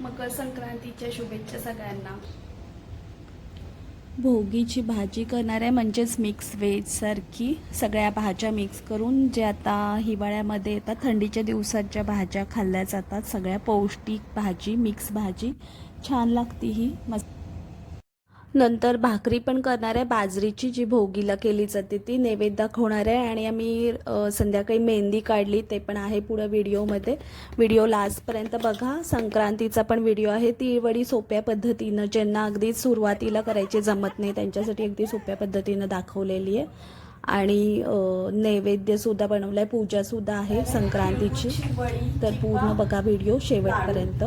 मकर संक्रांतीच्या शुभेच्छा सगळ्यांना. भोगीची भाजी करणार आहे म्हणजेच मिक्स व्हेजसारखी सगळ्या भाज्या मिक्स करून जे आता हिवाळ्यामध्ये येतात थंडीच्या दिवसात ज्या भाज्या खाल्ल्या जातात. सगळ्या पौष्टिक भाजी मिक्स भाजी. छान लागते ही. मस्त नंतर भाकरी पण करणार आहे बाजरीची जी भोगीला केली जाते ती नैवेद्य दाखवणार आहे आणि आम्ही संध्याकाळी मेहंदी काढली ते पण आहे पुढं व्हिडिओमध्ये. व्हिडिओ लास्टपर्यंत बघा. संक्रांतीचा पण व्हिडिओ आहे. तिळवडी सोप्या पद्धतीनं ज्यांना अगदी सुरुवातीला करायचे जमत नाही त्यांच्यासाठी अगदी सोप्या पद्धतीनं दाखवलेली आहे. आणि नैवेद्यसुद्धा बनवलं आहे पूजासुद्धा आहे संक्रांतीची. तर पूर्ण बघा व्हिडिओ शेवटपर्यंत.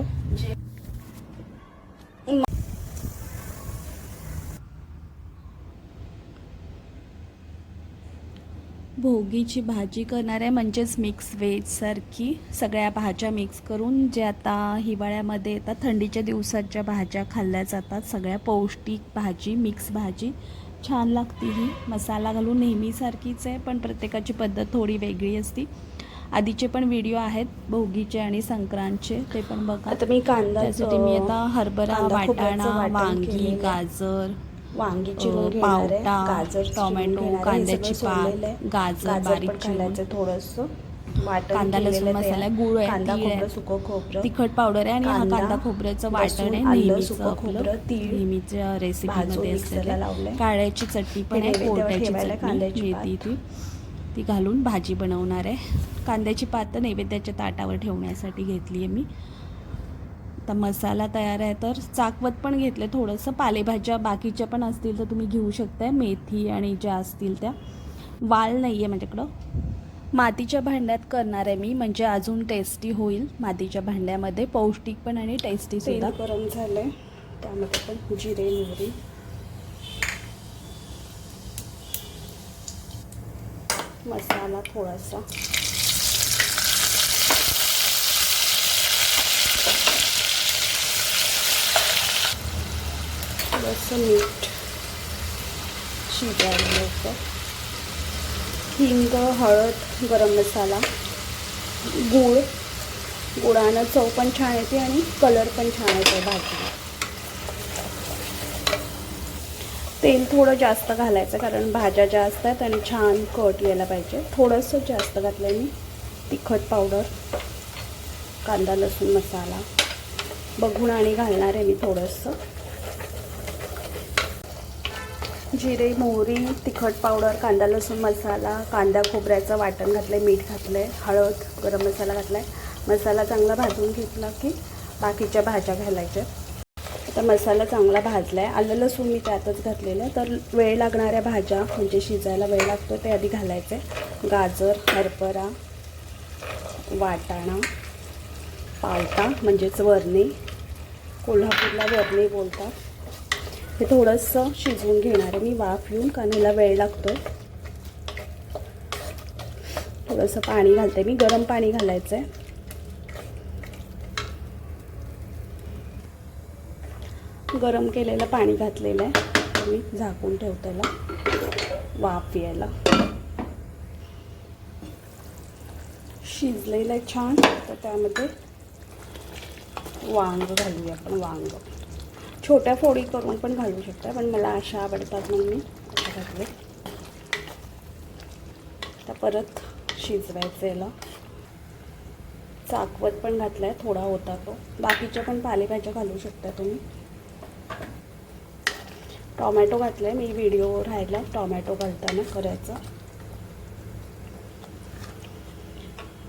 भोगीची भाजी करणार आहे म्हणजेच मिक्स व्हेजसारखी सगळ्या भाज्या मिक्स करून जे आता हिवाळ्यामध्ये येतात थंडीच्या दिवसात ज्या भाज्या खाल्ल्या जातात. सगळ्या पौष्टिक भाजी मिक्स भाजी. छान लागते ही. मसाला घालून नेहमीसारखीच आहे पण प्रत्येकाची पद्धत थोडी वेगळी असती. आधीचे पण व्हिडिओ आहेत भोगीचे आणि संक्रांतचे. ते पण बघा. आता मी कांदा त्यासाठी मी आता हरभरा वाटाणा वांगी. गाजर वांगी चिरून घेणार आहे पावटा, गाजर टोमॅटो, कांद्याची पात. गाजर बारीक. घालायचं थोडंसं वाटण कांदा, लसूण मसाला. गुळ आहे, कांदा. खोबरं सुकं खोबरं तिखट पावडर आहे आणि हा कांदा, खोबऱ्याचं वाटण आहे नेहमीचं सुकं खोबरं, तीळ नेहमीच्या रेसिपीमध्ये असलेलं. काळ्याची चटणी पण आहे कोरट्याची चटणी कांद्याची मिळते ती ती घालून भाजी बनवणार आहे कांद्याची पात नैवेद्याच्या ताटावर ठेवण्यासाठी घेतली आहे मी आता मसाला तयार आहे तर चाकवत पण घेतलं थोडंसं पालेभाज्या बाकीच्या पण असतील तर तुम्ही घेऊ शकताय. मेथी आणि ज्या असतील त्या. वाल नाही आहे माझ्याकडं. मातीच्या भांड्यात करणार आहे मी म्हणजे अजून टेस्टी होईल मातीच्या भांड्यामध्ये. पौष्टिक पण आणि टेस्टी सुद्धा. गरम झालंय. त्यामध्ये पण जिरे मोहरी. मसाला थोडासा. थोडंसं मीठ शिजायला लवकर हिंग हळद गरम मसाला गूळ. गुळानं चव पण छान येते आणि कलर पण छान येतो भाजीला. तेल थोडं जास्त घालायचं कारण भाज्या ज्या असतात आणि छान कट यायला पाहिजे. थोडंसं जास्त घातलं मी. तिखट पावडर कांदा लसूण मसाला. बघून आणि घालणार आहे मी थोडंसं. जिरे मोहरी तिखट पावडर कांदा लसूण मसाला कांदा खोबऱ्याचं वाटण घातलं आहे मीठ घातलं आहे हळद गरम मसाला घातला आहे मसाला चांगला भाजून घेतला की बाकीच्या भाज्या घालायच्या. आता मसाला चांगला भाजला आहे आलं लसूण मी त्यातच घातलेलं. आहे तर वेळ लागणाऱ्या भाज्या म्हणजे शिजायला वेळ लागतो ते आधी घालायचे. गाजर हरभरा वाटाणा पावटा म्हणजेच वरणी. कोल्हापूरला वरणी बोलतात. हे थोडंसं शिजवून घेणार आहे. मी वाफ येऊन कारण ह्याला वेळ लागतो थोडंसं पाणी घालते मी. गरम पाणी घालायचं आहे गरम केलेलं पाणी घातलेलं आहे. मी झाकून ठेवते त्याला वाफ यायला. शिजलेलं आहे छान. तर त्यामध्ये वांग घालूया आपण वांग. छोट्या फोडी करून पण घालू शकता पण मला अशा आवडतात म्हणून मी अशा घातले आता परत शिजवायचं याला. चाकवत पण घातला आहे थोडा होता तो. बाकीच्या पण पालेभाज्या घालू शकता तुम्ही. टॉमॅटो घातला आहे मी व्हिडिओ राहिला टॉमॅटो घालताना करायचा.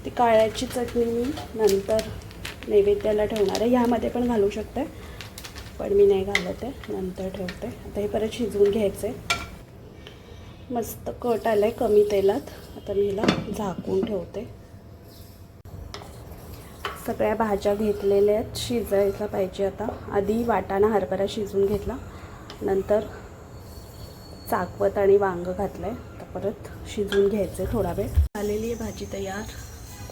ती काळ्याची चटणी मी नंतर नैवेद्याला ठेवणार आहे. ह्यामध्ये पण घालू शकते पण मी नाही घालत आहे. नंतर ठेवते. आता हे परत शिजवून घ्यायचं आहे मस्त कट आलं आहे कमी तेलात. आता मी हिला झाकून ठेवते. सगळ्या भाज्या घेतलेल्या आहेत. शिजायला पाहिजे आता. आधी वाटाणा हरभरा शिजवून घेतला. नंतर चाकवत आणि वांग घातलं आहे आता परत शिजवून घ्यायचं आहे थोडा वेळ. आलेली आहे भाजी तयार.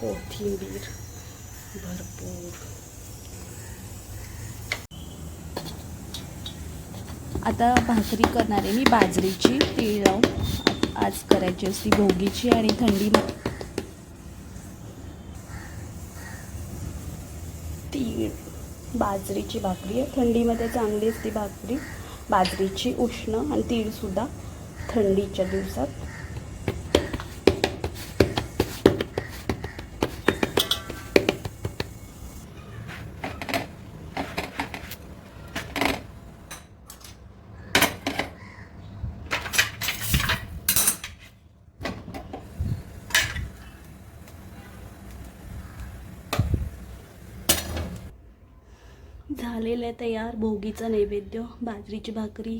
कोथिंबीर भरपूर. आता भाकरी करणार आहे मी बाजरीची तीळ लावून. आज करायची असती भोगीची आणि थंडी. तीळ. बाजरीची भाकरी आहे. थंडीमध्ये चांगली असती भाकरी. बाजरीची उष्ण आणि तीळसुद्धा थंडीच्या दिवसात झालेलं आहे तयार भोगीचा नैवेद्य बाजरीची भाकरी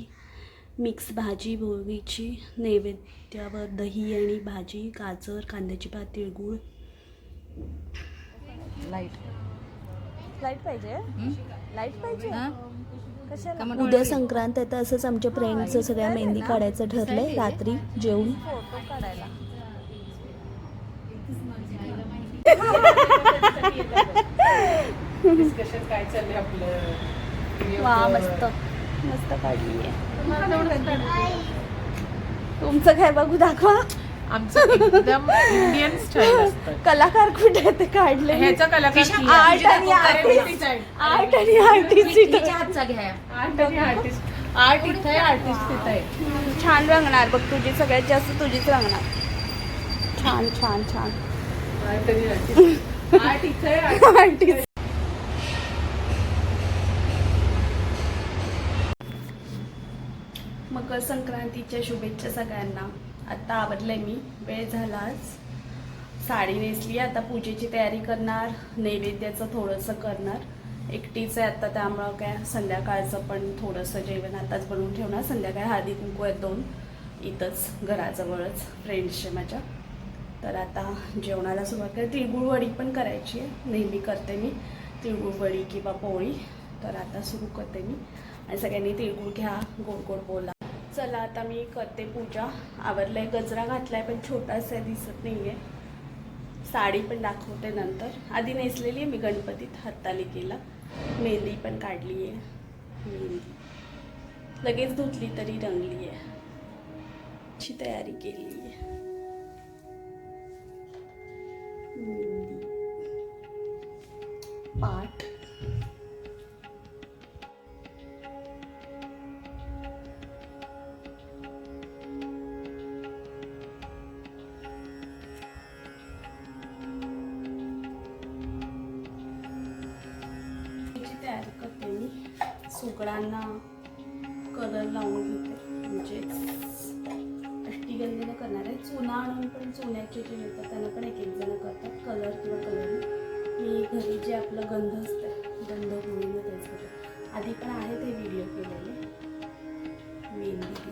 मिक्स भाजी भोगीची नैवेद्यावर दही आणि भाजी गाजर कांद्याची पात तिळगुळ लाइट लाइट पाहिजे? लाइट पाहिजे? उद्या संक्रांत आहे तर असंच आमच्या फ्रेंडचं सगळ्या मेहंदी काढायचं ठरलंय रात्री जेवून. फोटो काढायला. डिस्कशन काय चाललंय आपलं? वा मस्त. मस्त काढली आहे. तुमचं काय बघू दाखवा. आमचं एकदम इंडियन स्टाईल असतं. कलाकार कुठे आहेत ते काढले ह्याचा कलाकार. आर्ट आणि आर्टिस्ट. आर्ट आणि आर्टिस्ट आर्ट आणि आर्टिस्ट. आर्ट इथं आहे आर्टिस्ट तिथं आहे. छान रंगणार बघ तुझी सगळ्यात जास्त तुझीच रंगणार. छान छान छान. आर्ट आणि आर्टिस्ट. आर्ट इथं आहे. आर्टिस्ट. मकर संक्रांतीच्या शुभेच्छा सगळ्यांना. आत्ता आवडलंय मी. वेळ झाला आज. साडी नेसली. आता पूजेची तयारी करणार. नैवेद्याचं थोडंसं करणार. एकटीच आहे आता त्यामुळं काय संध्याकाळचं पण थोडंसं जेवण आताच बनवून ठेवणार. संध्याकाळी हळदी कुंकू आहेत दोन. इथंच घराजवळच फ्रेंड्सचे माझ्या. तर आता जेवणाला सुरुवात करते तिळगुळवडी पण करायची आहे. नेहमी करते मी. तिळगुळवडी किंवा पोळी. तर आता सुरू करते मी. आणि सगळ्यांनी तिळगुळ घ्या. गोड गोड बोला. चला आता मी करते पूजा. आवरलंय गजरा घातलाय पण छोटासा दिसत दिसत नाहीये. साडी पण दाखवते नंतर. आधी नेसलेली आहे मी गणपतीत हत्तालिकेला मेहंदी पण काढली आहे. मेहंदी. लगेच धुतली तरी रंगली आहे. ची तयारी केली आहे. पाठ. सुकडांना कलर लावून घेते. म्हणजे अष्टीगंधीनं करणार आहे. चुना आणून पण चुन्याचे जे मिळतात त्यांना पण एक एक जण करतात. कलर किंवा कलर मी घरी जे आपलं गंध असतं गंध होईल तेच आधी पण आहे ते व्हिडिओ केलेले. मेहंदी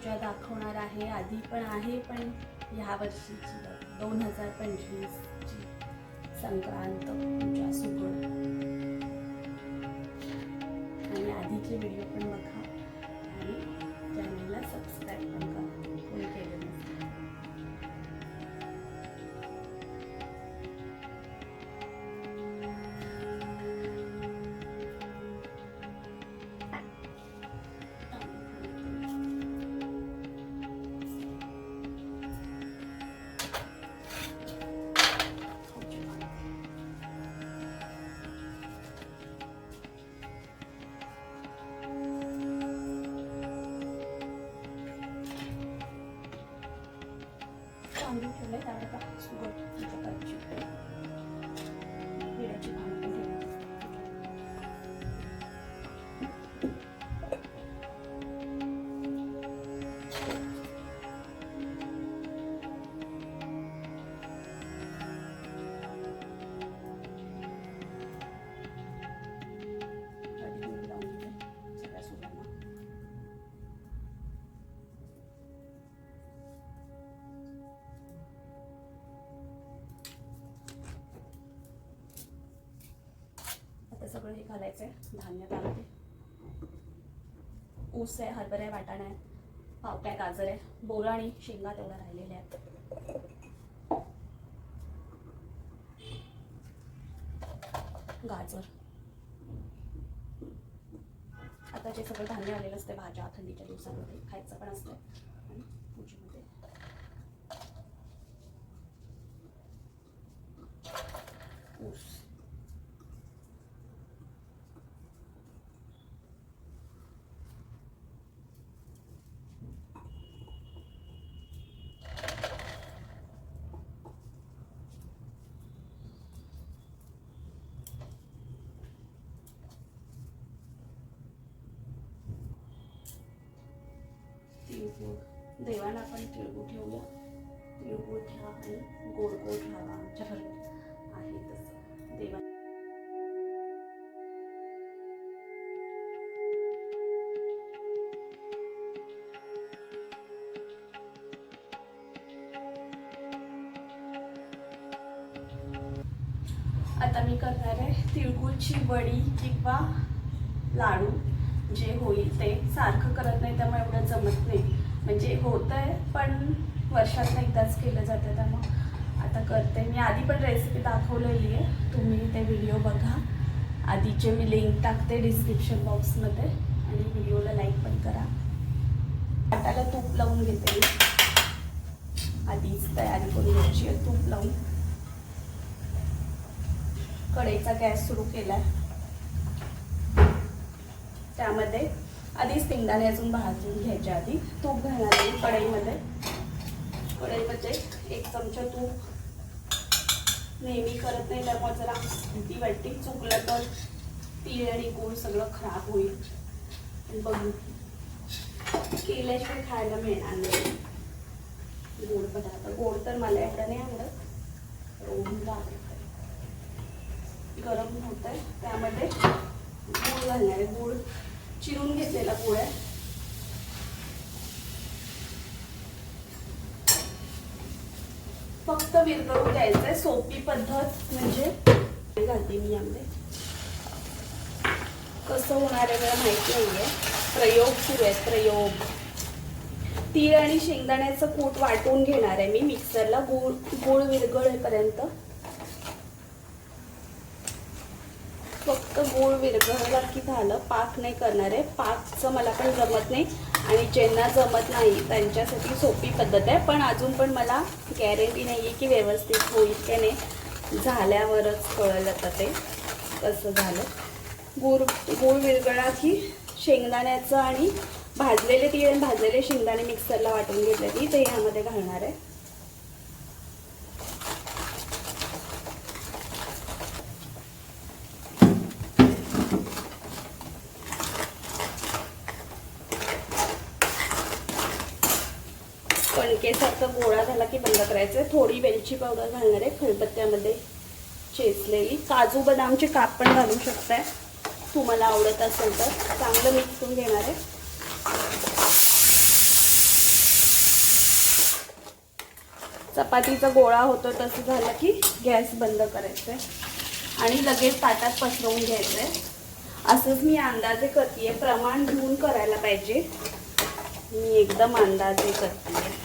पूजा दाखवणार आहे. आधी पण आहे पण ह्या वर्षीची दोन हजार पंचवीसची संक्रांत पूजा सुरू आणि आधीचे व्हिडिओ पण बघा. सगळं हे घालायचं आहे धान्य त्यामध्ये ऊस आहे हरभरा आहे वाटाणा आहे पावट्या गाजर आहे बोरा आणि शेंगा तेवढ्या राहिलेल्या आहेत. गाजर. आता जे सगळं धान्य आलेलं असतं भाज्या थंडीच्या दिवसामध्ये खायचं पण असतं पूजेमध्ये. ऊस. तिळगुळ देवाला आपण तिळगूळ ठेवूया तिळगूळ ठेवा आणि गोड गोड राहावा आमच्या घरात. आहे तसं. देवा आता मी करणार आहे तिळगुळची वडी किंवा लाडू. जे होईल ते सारखं करत नाही त्यामुळे एवढं जमत नाही. म्हणजे होत आहे पण वर्षातनं एकदाच केलं जातं. त्यामुळं आता करते. मी आधी पण रेसिपी दाखवलेली आहे तुम्ही ते व्हिडिओ बघा. आधीचे मी लिंक टाकते डिस्क्रिप्शन बॉक्समध्ये आणि व्हिडिओला लाईक पण करा. आटाला तूप लावून घेते मी. आधीच तयारी करून घ्यायची आहे तूप लावून. कढईचा गॅस सुरू केला त्यामध्ये आधीच शेंगदाणे अजून भाजून घ्यायच्या आधी. तूप घालणार आहे कढईमध्ये. कढईमध्ये एक चमचा तूप. नेहमी करत नाही त्यामुळे जरा भीती वाटते चुकलं तर तीळ आणि गूळ सगळं खराब होईल. बघू. केल्याशिवाय खायला मिळणार नाही. गोड पदार्थ. गोड तर मला एवढं नाही आवडत. रोहनला गरम होत आहे त्यामध्ये गूळ घालणार आहे. गूळ चिरून घेतलेला गूळ आहे. फक्त विरगळून द्यायचं आहे सोपी पद्धत म्हणजे घालते मी यामध्ये. कसं होणार आहे मला माहिती नाहीये. प्रयोग सुरू आहेत प्रयोग. तीळ आणि शेंगदाण्याचं कूट वाटून घेणार आहे मी मिक्सरला गूळ गूळ विरगळेपर्यंत फक्त गूळ विरघळला झालं पाक नाही करणार आहे. पाकचं मला पण जमत नाही आणि ज्यांना जमत नाही त्यांच्यासाठी सोपी पद्धत आहे. पण अजून पण मला गॅरंटी नाही आहे की व्यवस्थित होईल की नाही. झाल्यावरच कळलं जातं ते कसं झालं. गूळ गूळ विरगळा की शेंगदाण्याचं आणि भाजलेले तीळ आणि भाजलेले शेंगदाणे मिक्सरला वाटून घेतले ती ते ह्यामध्ये घालणार आहे कणकेसारखं गोळा झाला की बंद करायचं थोडी वेलची पावडर घालणार आहे. खलबत्त्यामध्ये चेचलेली काजू बदामचे काप पण घालू शकताय. तुम्हाला आवडत असेल तर चांगलं मिक्स करून घेणार आहे. चपातीचा गोळा होतो तसं झालं की गॅस बंद करायचं आहे आणि लगेच ताटात पसरवून घ्यायचं आहे असंच मी अंदाजे करते प्रमाण घेऊन करायला पाहिजे. मी एकदम अंदाजे करते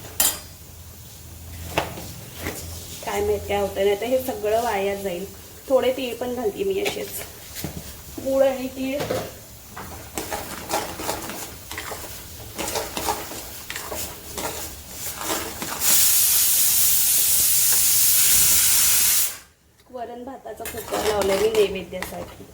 काय माहिती काय होतं नाही तर हे सगळं वाया जाईल. थोडे तीळ पण घालते मी असेच. गुळ आणि तीळ. वरण भाताचा कुकर लावलाय मी नैवेद्यासाठी.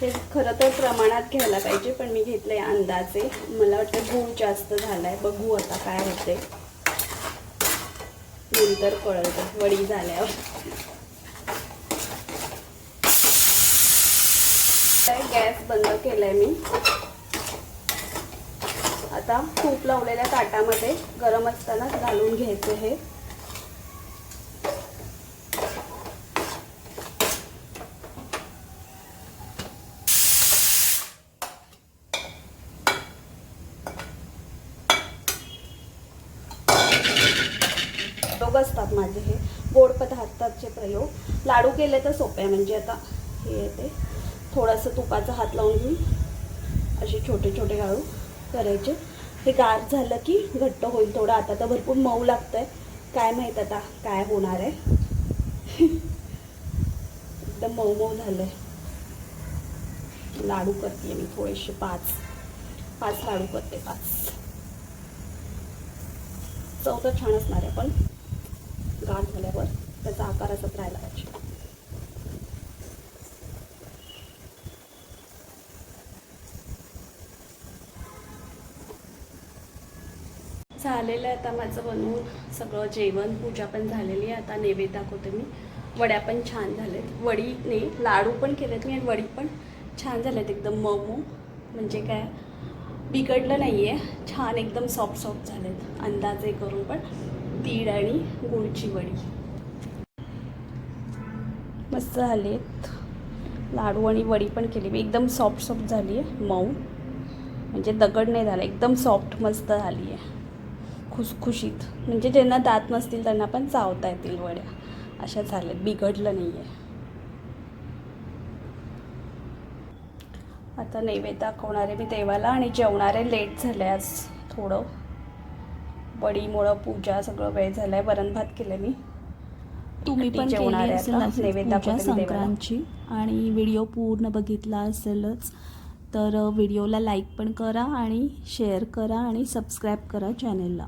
हे खरं तर प्रमाणात घ्यायला पाहिजे पण मी घेतलंय अंदाजे. मला वाटतं गूळ जास्त झालाय. बघू आता काय होते नंतर कळतं वडी झाल्यावर. गॅस बंद केलाय मी. आता तूप लावलेल्या ताटामध्ये गरम असतानाच घालून घ्यायचं हे प्रयोग असतात माझे हे गोड पदार्थाचे प्रयोग. लाडू केले तर सोपे आहे म्हणजे आता हे येते. थोडंसं तुपाचा हात लावून घेऊन असे छोटे छोटे लाडू करायचे. हे गार झालं की घट्ट होईल थोडं. आता तर भरपूर मऊ लागतं आहे काय माहीत आता काय होणार आहे. एकदम मऊ मऊ झालंय. लाडू करते मी थोडेसे पाच. पाच लाडू करते पाच. चव छान असणार आहे पण गाठ झाल्यावर त्याचा आकार असत राहायला पाहिजे. झालेलं आहे आता माझं बनवून. सगळं जेवण पूजा पण झालेली आहे. आता नैवेद्य दाखवते मी. वड्या पण छान झालेत. वडी नाही लाडू पण केलेत मी आणि वडी पण छान झालेत एकदम मऊ. म्हणजे काय बिघडलं नाही आहे छान एकदम सॉफ्ट सॉफ्ट झालेत. अंदाजे करून पण. तीळ आणि गुळची वडी. मस्त झालेत. लाडू आणि वडी पण केली. मी एकदम सॉफ्ट सॉफ्ट झाली आहे मऊ. म्हणजे दगड नाही झाला. एकदम सॉफ्ट मस्त झाली आहे खुसखुशीत. म्हणजे ज्यांना दात नसतील त्यांना पण चावता येतील वड्या. अशा झाल्यात. बिघडलं नाही आहे आता नैवेद्य दाखवणारे मी देवाला आणि जेवणारे लेट झाले आज थोडं. वडीमुळं पूजा सगळं वेळ झालाय. वरण भात केलं मी. तुम्ही पण केली असेल पूजा. संक्रांतची. आणि व्हिडिओ पूर्ण बघितला असेलच. तर व्हिडिओला लाईक पण करा आणि शेअर करा आणि सबस्क्राईब करा चॅनेलला